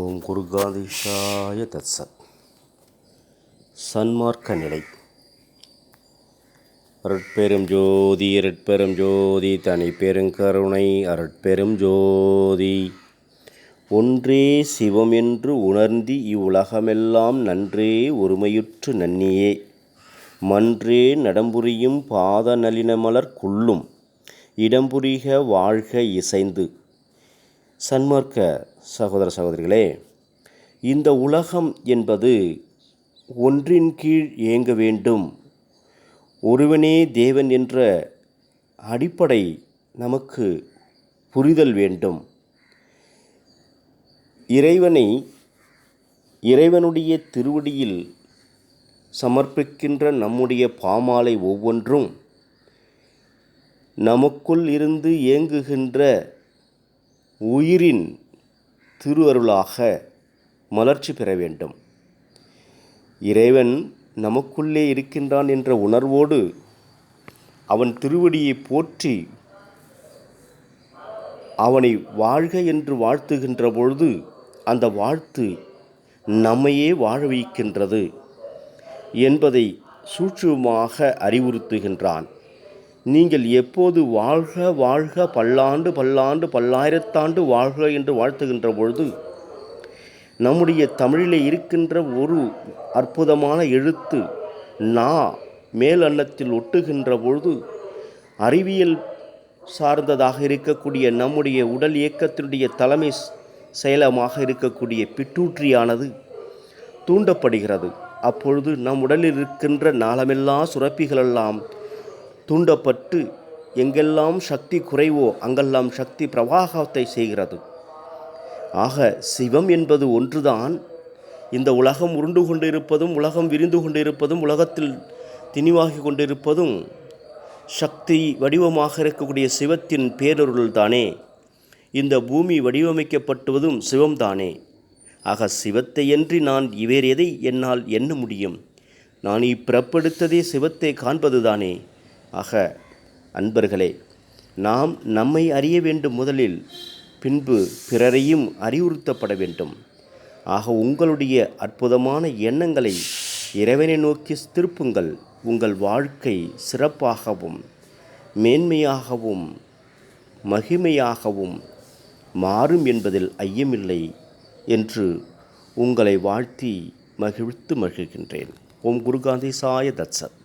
ஓம் குருகாதிஷாய தத்சத் சன்மார்க்க நிலை அருட்பெரும் ஜோதி அருட்பெரும் ஜோதி தனி பெருங்கருணை அருட்பெரும் ஜோதி. ஒன்றே சிவம் என்று உணர்ந்தி இவ்வுலகமெல்லாம் நன்றே ஒருமையுற்று நன்னியே. மன்றே நடம்புரியும் பாத நளினமலர் குள்ளும் இடம்புரிக வாழ்க இசைந்து. சன்மார்க்க சகோதர சகோதரிகளே இந்த உலகம் என்பது ஒன்றின் கீழ் இயங்க வேண்டும். ஒருவனே தேவன் என்ற அடிப்படை நமக்கு புரிதல் வேண்டும். இறைவனை இறைவனுடைய திருவடியில் சமர்ப்பிக்கின்ற நம்முடைய பாமாலை ஒவ்வொன்றும் நமக்குள் இருந்து இயங்குகின்ற உயிரின் திருவருளாக மலர்ச்சி பெற வேண்டும். இறைவன் நமக்குள்ளே இருக்கின்றான் என்ற உணர்வோடு அவன் திருவடியை போற்றி அவனை வாழ்க என்று வாழ்த்துகின்ற பொழுது அந்த வாழ்த்து நம்மையே வாழ வைக்கின்றது என்பதை சூட்சுமாக அறிவுறுத்துகின்றான். நீங்கள் எப்போது வாழ்க வாழ்க பல்லாண்டு பல்லாண்டு பல்லாயிரத்தாண்டு வாழ்க என்று வாழ்த்துகின்ற பொழுது நம்முடைய தமிழிலே இருக்கின்ற ஒரு அற்புதமான எழுத்து நா மேல் அன்னத்தில் ஒட்டுகின்ற பொழுது அறிவியல் சார்ந்ததாக இருக்கக்கூடிய நம்முடைய உடல் இயக்கத்தினுடைய தலைமை செயலமாக இருக்கக்கூடிய பிட்டூற்றியானது தூண்டப்படுகிறது. அப்பொழுது நம் உடலில் இருக்கின்ற நாளமெல்லா சுரப்பிகளெல்லாம் தூண்டப்பட்டு எங்கெல்லாம் சக்தி குறைவோ அங்கெல்லாம் சக்தி பிரவாகத்தை செய்கிறது. ஆக சிவம் என்பது ஒன்றுதான். இந்த உலகம் உருண்டு கொண்டிருப்பதும் உலகம் விரிந்து கொண்டிருப்பதும் உலகத்தில் திணிவாகி கொண்டிருப்பதும் சக்தி வடிவமாக இருக்கக்கூடிய சிவத்தின் பேரொருள் தானே இந்த பூமி வடிவமைக்கப்பட்டுவதும் சிவம்தானே. ஆக சிவத்தையன்றி நான் இவேறு எதை என்னால் எண்ண முடியும். நான் இப்பிறப்படுத்ததே சிவத்தை காண்பதுதானே. ஆக அன்பர்களே நாம் நம்மை அறிய வேண்டும் முதலில் பின்பு பிறரையும் அறிவுறுத்தப்பட வேண்டும். ஆக உங்களுடைய அற்புதமான எண்ணங்களை இறைவனை நோக்கி திருப்புங்கள். உங்கள் வாழ்க்கை சிறப்பாகவும் மேன்மையாகவும் மகிமையாகவும் மாறும் என்பதில் ஐயமில்லை என்று உங்களை வாழ்த்தி மகிழ்த்து மகிழ்கின்றேன். ஓம் குருகாந்தி சாய தத்சத்.